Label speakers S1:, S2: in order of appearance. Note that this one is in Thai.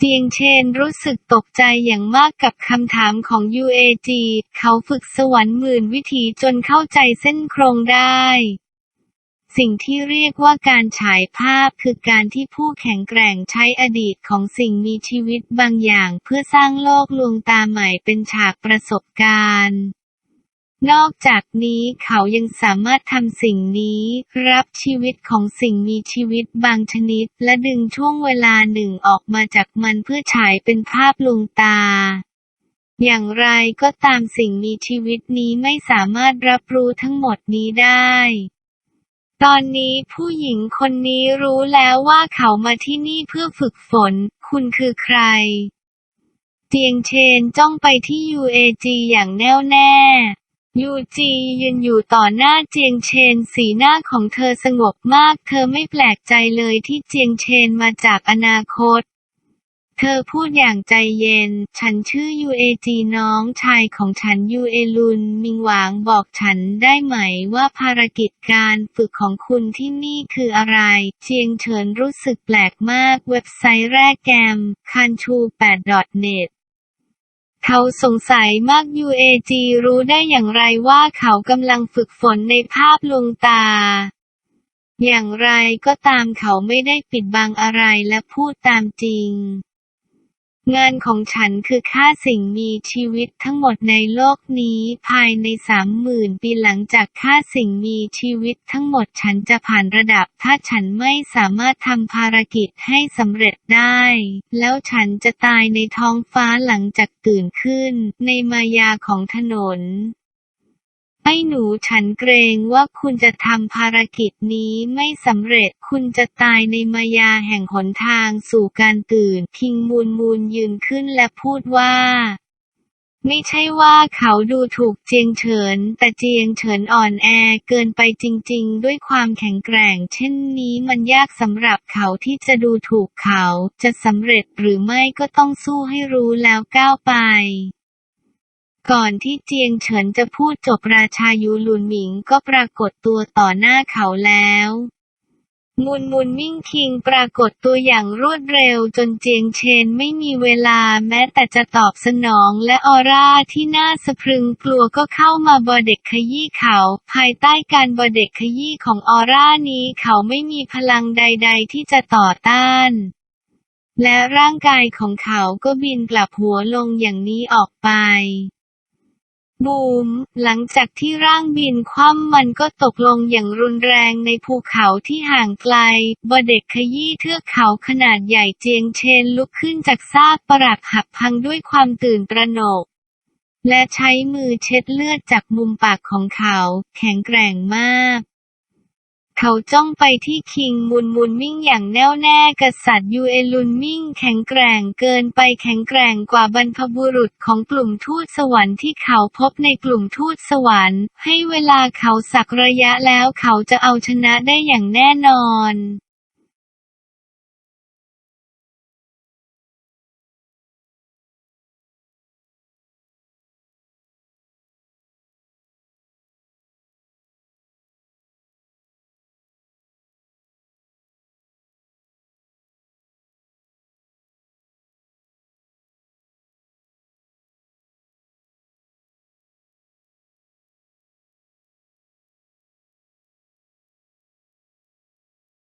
S1: เจียงเชนรู้สึกตกใจอย่างมากกับคำถามของ UAG เขาฝึกสวรรค์หมื่นวิถีจนเข้าใจเส้นโครงได้ สิ่งที่เรียกว่าการฉายภาพคือการที่ผู้แข็งแกร่งใช้อดีตของสิ่งมีชีวิตบางอย่าง เพื่อสร้างโลกลวงตาใหม่เป็นฉากประสบการณ์ นอกจากนี้เขายังสามารถทำสิ่งนี้ รับชีวิตของสิ่งมีชีวิตบางชนิด และดึงช่วงเวลาหนึ่งออกมาจากมันเพื่อฉายเป็นภาพลวงตา อย่างไรก็ตามสิ่งมีชีวิตนี้ไม่สามารถรับรู้ทั้งหมดนี้ได้ ตอนนี้ผู้หญิงคนนี้รู้แล้วว่าเขามาที่นี่เพื่อฝึกฝน คุณคือใครเจียงเชนจ้องไปที่ UAG อย่างแน่วแน่ ยูจียืนอยู่ต่อหน้าเจียงเชน สีหน้าของเธอสงบมาก เธอไม่แปลกใจเลยที่เจียงเชนมาจากอนาคต เธอพูดอย่างใจเย็น ฉันชื่อยูเอจีน้องชายของฉันยูเอลุน มิงหวางบอกฉันได้ไหมว่าภารกิจการฝึกของคุณที่นี่คืออะไร เจียงเฉินรู้สึกแปลกมาก เว็บไซต์แรกแกมคันชู 8.net เขาสงสัยมาก UAG รู้ได้อย่างไรว่าเขากำลังฝึกฝนในภาพลวงตา อย่างไรก็ตามเขาไม่ได้ปิดบังอะไรและพูดตามจริง งานของฉันคือฆ่าสิ่งมีชีวิตทั้งหมดในโลกนี้ภายในสามหมื่นปีหลังจากฆ่าสิ่งมีชีวิตทั้งหมดฉันจะผ่านระดับ ถ้าฉันไม่สามารถทำภารกิจให้สำเร็จได้ แล้วฉันจะตายในท้องฟ้าหลังจากตื่นขึ้น ในมายาของถนน ไอ้หนูฉันเกรงว่าคุณจะทำภารกิจนี้ไม่สำเร็จ คุณจะตายในมายาแห่งหนทางสู่การตื่น คิงมูนมูนยืนขึ้นและพูดว่าไม่ใช่ว่าเขาดูถูกเจียงเฉิน แต่เจียงเฉินอ่อนแอเกินไปจริง ๆ ด้วยความแข็งแกร่ง เช่นนี้มันยากสำหรับเขาที่จะดูถูกเขา จะสำเร็จหรือไม่ก็ต้องสู้ให้รู้แล้วก้าวไป ก่อนที่เจียงเฉินจะพูดจบราชายูหลุนหมิงก็ปรากฏตัวต่อหน้าเขาแล้วมุนมุนมิ่งคิงปรากฏตัวอย่างรวดเร็วจนเจียงเชนไม่มีเวลาแม้แต่จะตอบสนองและออร่าที่น่าสะพรึงกลัวก็เข้ามาบอเด็กขยี้เขา ภายใต้การบอเด็กขยี้ของออร่านี้เขาไม่มีพลังใด ๆ ที่จะต่อต้าน และร่างกายของเขาก็บินกลับหัวลงอย่างนี้ออกไป บูม หลังจากที่ร่างบินคว่ำมันก็ตกลงอย่างรุนแรงในภูเขาที่ห่างไกล บเด็กขยี้เทือกเขาขนาดใหญ่เจียงเชนลุกขึ้นจากซากปรักหักพังด้วยความตื่นตระหนก และใช้มือเช็ดเลือดจากมุมปากของเขา แข็งแกร่งมาก เขาจ้องไปที่คิงมุนมุนมิ่งอย่างแน่วแน่กษัตริย์ยูเอลุนมิ่งแข็งแกร่งเกินไปแข็งแกร่งกว่าบรรพบุรุษของกลุ่มทูตสวรรค์ที่เขาพบในกลุ่มทูตสวรรค์ ให้เวลาเขาสักระยะแล้วเขาจะเอาชนะได้อย่างแน่นอน